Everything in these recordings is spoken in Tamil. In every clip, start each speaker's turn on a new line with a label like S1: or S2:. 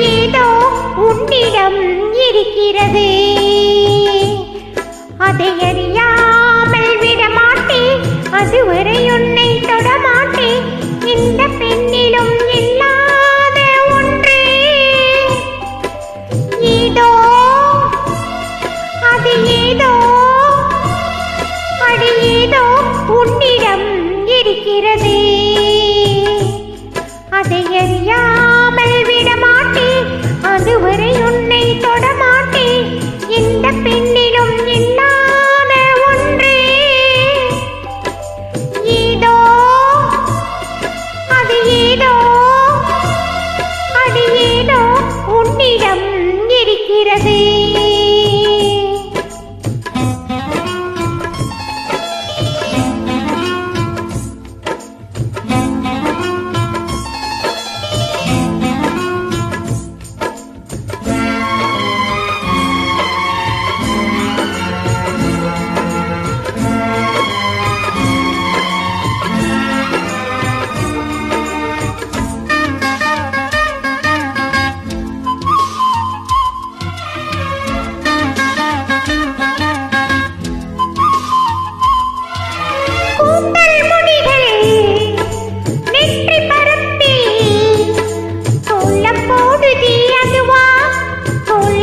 S1: ஏதோ உன்னிடம் இருக்கிறது. அதை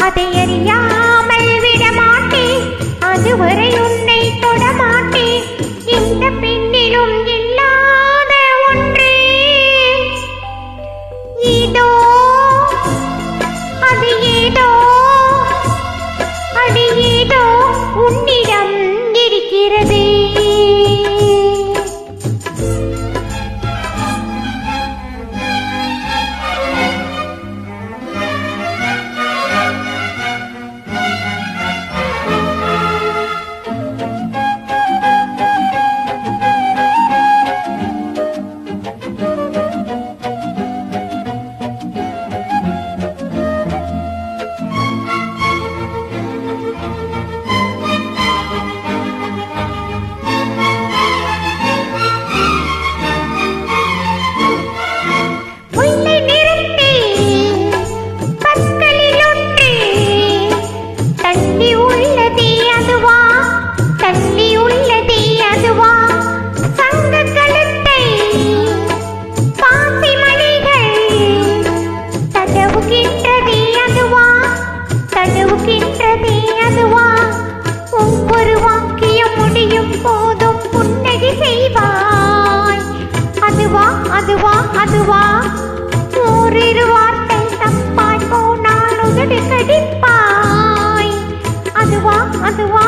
S1: அதை அறியாமல் விடமாட்டேன் அதுவரை உன்னை தொடமாட்டேன் இந்த பெண்ணிலும் இல்லாத ஒன்றே. இதோ அது ஏதோ அது ஏதோ உன்னிடம் இருக்கிறது. அதுவா